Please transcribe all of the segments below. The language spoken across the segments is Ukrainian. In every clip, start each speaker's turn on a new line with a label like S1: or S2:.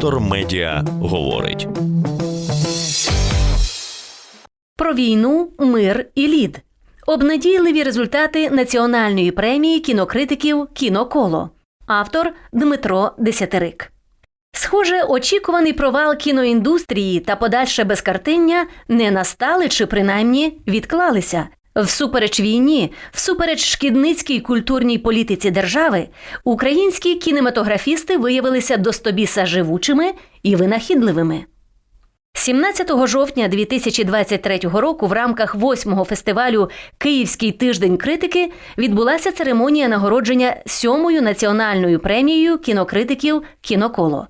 S1: Вектор Медіа говорить.
S2: Про війну, мир і лід. Обнадійливі результати національної премії кінокритиків Кіноколо. Автор Дмитро Десятирик. Схоже, очікуваний провал кіноіндустрії та подальше безкартиння не настали чи принаймні відклалися. Всупереч війні, всупереч шкідницькій культурній політиці держави, українські кінематографісти виявилися достобіса живучими і винахідливими. 17 жовтня 2023 року в рамках 8-го фестивалю Київський тиждень критики відбулася церемонія нагородження сьомою національною премією кінокритиків Кіноколо.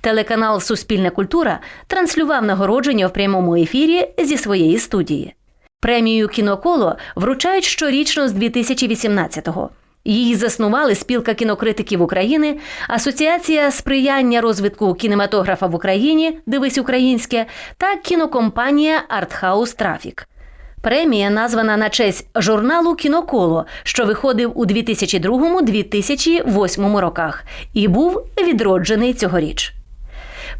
S2: Телеканал Суспільна культура транслював нагородження в прямому ефірі зі своєї студії. Премію Кіноколо вручають щорічно з 2018-го. Її заснували спілка кінокритиків України, Асоціація сприяння розвитку кінематографа в Україні Дивись українське та кінокомпанія Артхаус Трафік. Премія названа на честь журналу Кіноколо, що виходив у 2002-2008 роках, і був відроджений цьогоріч.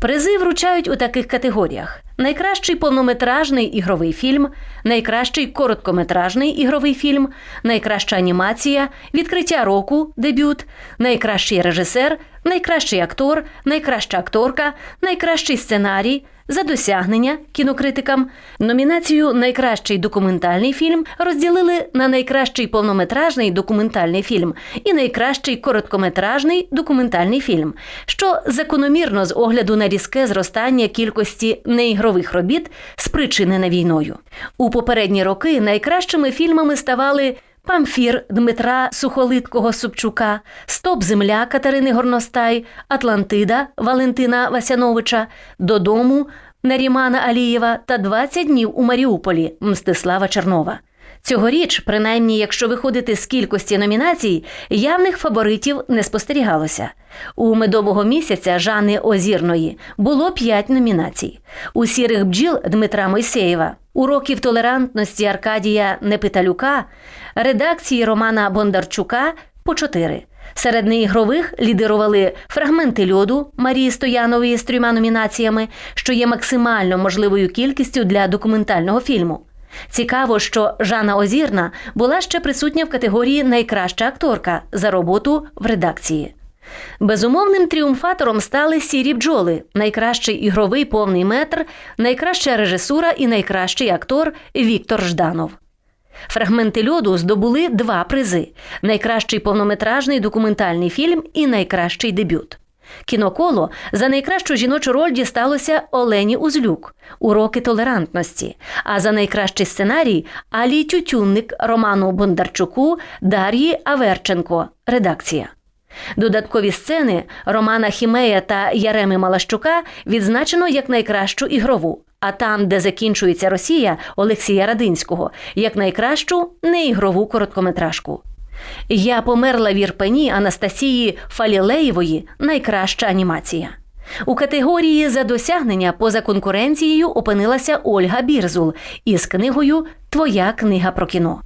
S2: Призи вручають у таких категоріях: найкращий повнометражний ігровий фільм, найкращий короткометражний ігровий фільм, найкраща анімація, відкриття року, дебют, найкращий режисер, найкращий актор, найкраща акторка, найкращий сценарій. За досягнення кінокритикам номінацію Найкращий документальний фільм розділили на найкращий повнометражний документальний фільм і найкращий короткометражний документальний фільм, що закономірно з огляду на різке зростання кількості неігрових робіт, спричинене війною. У попередні роки найкращими фільмами ставали. Памфір Дмитра Сухолиткого Собчука, Стоп Земля Катерини Горностай, Атлантида Валентина Васяновича, Додому Нарімана Алієва та «20 днів у Маріуполі Мстислава Чернова. Цьогоріч, принаймні, якщо виходити з кількості номінацій, явних фаворитів не спостерігалося. У медового місяця Жани Озірної було п'ять номінацій. У сірих бджіл Дмитра Мойсеєва, уроків толерантності Аркадія Непиталюка, редакції Романа Бондарчука по чотири. Серед неігрових лідирували фрагменти льоду Марії Стоянової з трьома номінаціями, що є максимально можливою кількістю для документального фільму. Цікаво, що Жанна Озірна була ще присутня в категорії Найкраща акторка за роботу в редакції. Безумовним тріумфатором стали сірі бджоли, найкращий ігровий повний метр, найкраща режисура і найкращий актор Віктор Жданов. Фрагменти льоду здобули два призи: найкращий повнометражний документальний фільм і найкращий дебют. Кіноколо за найкращу жіночу роль дісталося Олені Узлюк Уроки толерантності. А за найкращий сценарій Алі Тютюнник Роману Бондарчуку Дар'ї Аверченко. Редакція. Додаткові сцени Романа Хімея та Яреми Малащука відзначено як найкращу ігрову. А там, де закінчується Росія Олексія Радинського, як найкращу неігрову короткометражку. Я померла в Ірпені Анастасії Фалілеєвої найкраща анімація. У категорії за досягнення поза конкуренцією опинилася Ольга Бірзул із книгою Твоя книга про кіно.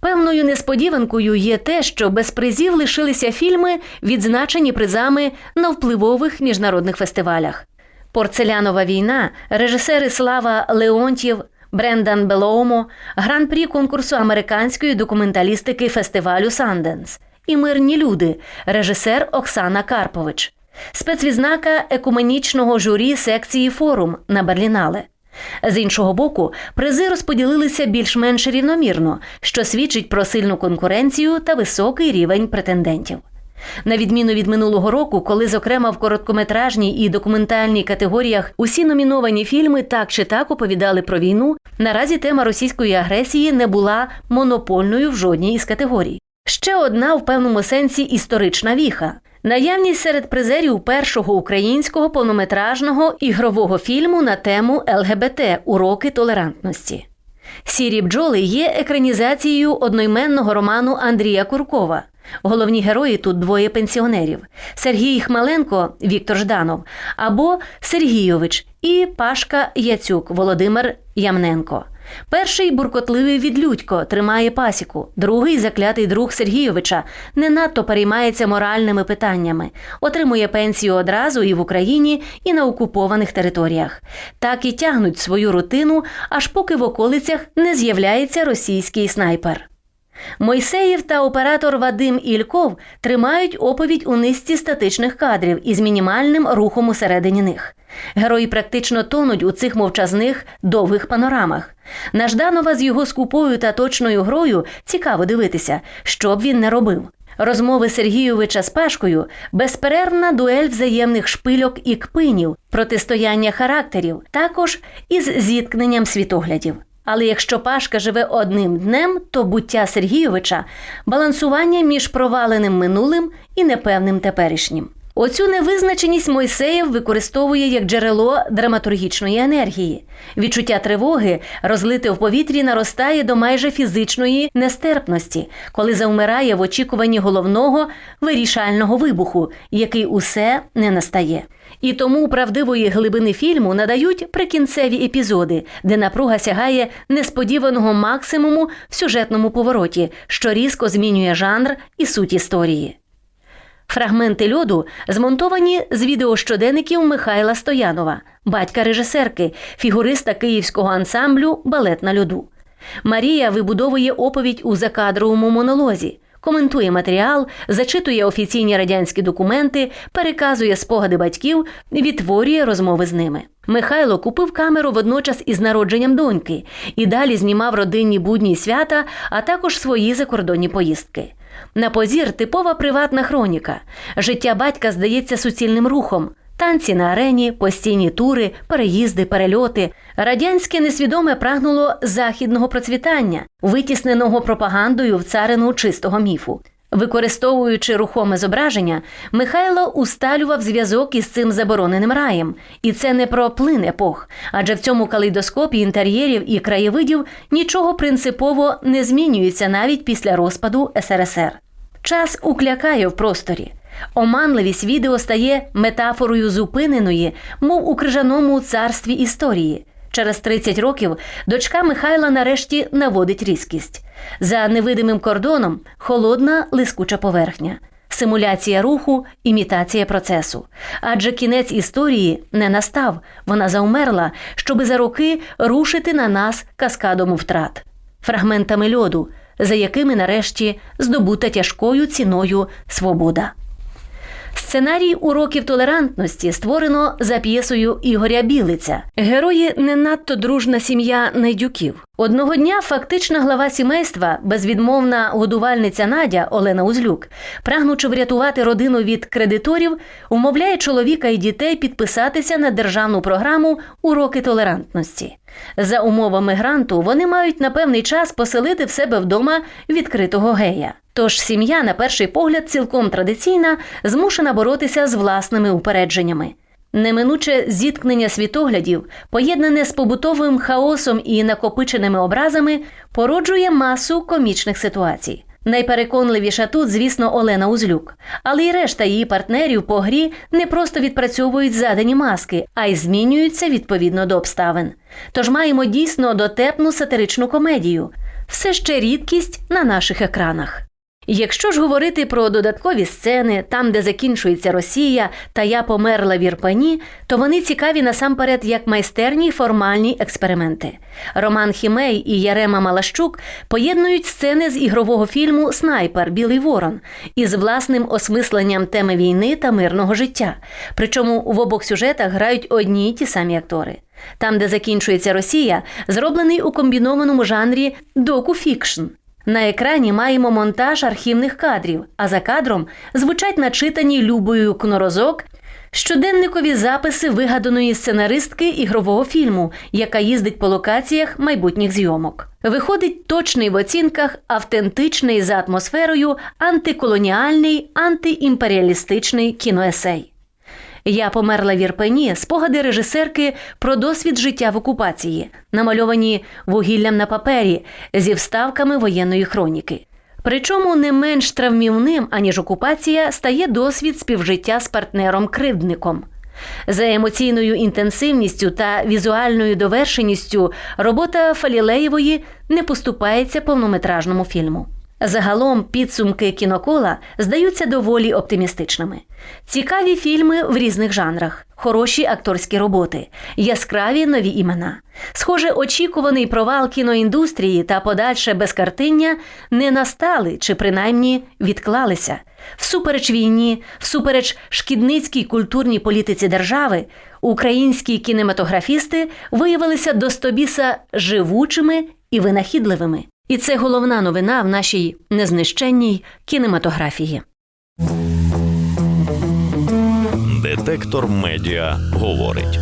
S2: Певною несподіванкою є те, що без призів лишилися фільми, відзначені призами на впливових міжнародних фестивалях. Порцелянова війна, режисери Слава Леонтьєв, Брендан Белоумо, гран-прі конкурсу американської документалістики фестивалю Санденс і Мирні люди, режисер Оксана Карпович, спецвідзнака екуменічного журі секції форум на Берлінале. З іншого боку, призи розподілилися більш-менш рівномірно, що свідчить про сильну конкуренцію та високий рівень претендентів. На відміну від минулого року, коли, зокрема, в короткометражній і документальній категоріях усі номіновані фільми так чи так оповідали про війну, наразі тема російської агресії не була монопольною в жодній із категорій. Ще одна в певному сенсі історична віха. Наявність серед призерів першого українського повнометражного ігрового фільму на тему ЛГБТ Уроки толерантності. Сірі бджоли є екранізацією одноіменного роману Андрія Куркова. Головні герої тут двоє пенсіонерів: Сергій Хмеленко, Віктор Жданов або Сергійович і Пашка Яцюк Володимир Ямненко. Перший буркотливий відлюдько тримає пасіку, другий заклятий друг Сергійовича не надто переймається моральними питаннями, отримує пенсію одразу і в Україні, і на окупованих територіях. Так і тягнуть свою рутину, аж поки в околицях не з'являється російський снайпер. Мойсеєв та оператор Вадим Ільков тримають оповідь у низці статичних кадрів із мінімальним рухом усередині них. Герої практично тонуть у цих мовчазних довгих панорамах. На Жданова з його скупою та точною грою цікаво дивитися, що б він не робив. Розмови Сергійовича з Пашкою безперервна дуель взаємних шпильок і кпинів, протистояння характерів, також із зіткненням світоглядів. Але якщо Пашка живе одним днем, то буття Сергійовича балансування між проваленим минулим і непевним теперішнім. Оцю невизначеність Мойсеєв використовує як джерело драматургічної енергії. Відчуття тривоги, розлите в повітрі, наростає до майже фізичної нестерпності, коли завмирає в очікуванні головного вирішального вибуху, який усе не настає. І тому правдивої глибини фільму надають прикінцеві епізоди, де напруга сягає несподіваного максимуму в сюжетному повороті, що різко змінює жанр і суть історії. Фрагменти льоду змонтовані з відеощоденників Михайла Стоянова, батька режисерки, фігуриста київського ансамблю Балет на льоду. Марія вибудовує оповідь у закадровому монолозі, коментує матеріал, зачитує офіційні радянські документи, переказує спогади батьків, відтворює розмови з ними. Михайло купив камеру водночас із народженням доньки і далі знімав родинні будні свята, а також свої закордонні поїздки. На позір типова приватна хроніка. Життя батька здається суцільним рухом. Танці на арені, постійні тури, переїзди, перельоти. Радянське несвідоме прагнуло західного процвітання, витісненого пропагандою в царину чистого міфу. Використовуючи рухоме зображення, Михайло усталював зв'язок із цим забороненим раєм, і це не про плин епох, адже в цьому калейдоскопі інтер'єрів і краєвидів нічого принципово не змінюється навіть після розпаду СРСР. Час уклякає в просторі. Оманливість відео стає метафорою зупиненої, мов у крижаному царстві історії. Через 30 років дочка Михайла нарешті наводить різкість. За невидимим кордоном холодна лискуча поверхня, симуляція руху, імітація процесу. Адже кінець історії не настав, вона завмерла, щоби за роки рушити на нас каскадом втрат, фрагментами льоду, за якими нарешті здобута тяжкою ціною свобода. Сценарій уроків толерантності створено за п'єсою Ігоря Білиця. Герої не надто дружна сім'я Найдюків. Одного дня фактична глава сімейства, безвідмовна годувальниця Надя Олена Узлюк, прагнучи врятувати родину від кредиторів, умовляє чоловіка і дітей підписатися на державну програму Уроки толерантності. За умовами гранту вони мають на певний час поселити в себе вдома відкритого гея. Тож сім'я, на перший погляд, цілком традиційна, змушена боротися з власними упередженнями. Неминуче зіткнення світоглядів, поєднане з побутовим хаосом і накопиченими образами, породжує масу комічних ситуацій. Найпереконливіша тут, звісно, Олена Узлюк, але й решта її партнерів по грі не просто відпрацьовують задані маски, а й змінюються відповідно до обставин. Тож маємо дійсно дотепну сатиричну комедію, все ще рідкість на наших екранах. Якщо ж говорити про додаткові сцени, там, де закінчується Росія та я померла в Ірпені, то вони цікаві насамперед як майстерні формальні експерименти. Роман Хімей і Ярема Малащук поєднують сцени з ігрового фільму Снайпер Білий Ворон із власним осмисленням теми війни та мирного життя. Причому в обох сюжетах грають одні й ті самі актори. Там, де закінчується Росія, зроблений у комбінованому жанрі доку-фікшн. На екрані маємо монтаж архівних кадрів, а за кадром звучать начитані Любою Кнорозок щоденникові записи вигаданої сценаристки ігрового фільму, яка їздить по локаціях майбутніх зйомок. Виходить точний в оцінках, автентичний за атмосферою, антиколоніальний, антиімперіалістичний кіноесей. Я померла в Ірпені спогади режисерки про досвід життя в окупації, намальовані вугіллям на папері зі вставками воєнної хроніки. Причому не менш травмівним, аніж окупація, стає досвід співжиття з партнером-кривдником. За емоційною інтенсивністю та візуальною довершеністю робота Фалілеєвої не поступається повнометражному фільму. Загалом підсумки кінокола здаються доволі оптимістичними. Цікаві фільми в різних жанрах, хороші акторські роботи, яскраві нові імена. Схоже, очікуваний провал кіноіндустрії та подальше безкартиння не настали чи принаймні відклалися. Всупереч війні, всупереч шкідницькій культурній політиці держави, українські кінематографісти виявилися до стобіса живучими і винахідливими. І це головна новина в нашій незнищенній кінематографії.
S1: Детектор медіа говорить.